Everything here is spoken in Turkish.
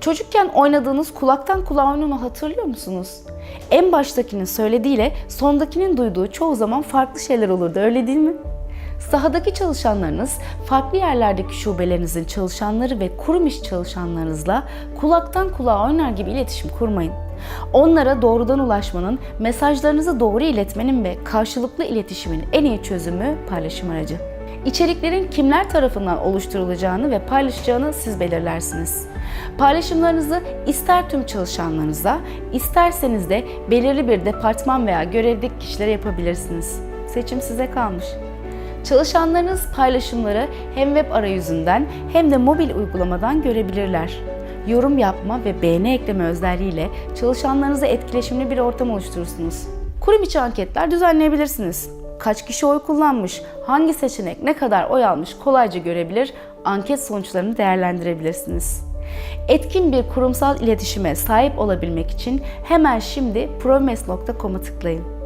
Çocukken oynadığınız kulaktan kulağa oyununu hatırlıyor musunuz? En baştakinin söylediğiyle sondakinin duyduğu çoğu zaman farklı şeyler olurdu öyle değil mi? Sahadaki çalışanlarınız, farklı yerlerdeki şubelerinizin çalışanları ve kurum iş çalışanlarınızla kulaktan kulağa oynar gibi iletişim kurmayın. Onlara doğrudan ulaşmanın, mesajlarınızı doğru iletmenin ve karşılıklı iletişimin en iyi çözümü paylaşım aracı. İçeriklerin kimler tarafından oluşturulacağını ve paylaşacağını siz belirlersiniz. Paylaşımlarınızı ister tüm çalışanlarınıza, isterseniz de belirli bir departman veya görevdeki kişilere yapabilirsiniz. Seçim size kalmış. Çalışanlarınız paylaşımları hem web arayüzünden hem de mobil uygulamadan görebilirler. Yorum yapma ve beğeni ekleme özelliğiyle çalışanlarınıza etkileşimli bir ortam oluşturursunuz. Kurum içi anketler düzenleyebilirsiniz. Kaç kişi oy kullanmış, hangi seçenek ne kadar oy almış kolayca görebilir, anket sonuçlarını değerlendirebilirsiniz. Etkin bir kurumsal iletişime sahip olabilmek için hemen şimdi promes.com'a tıklayın.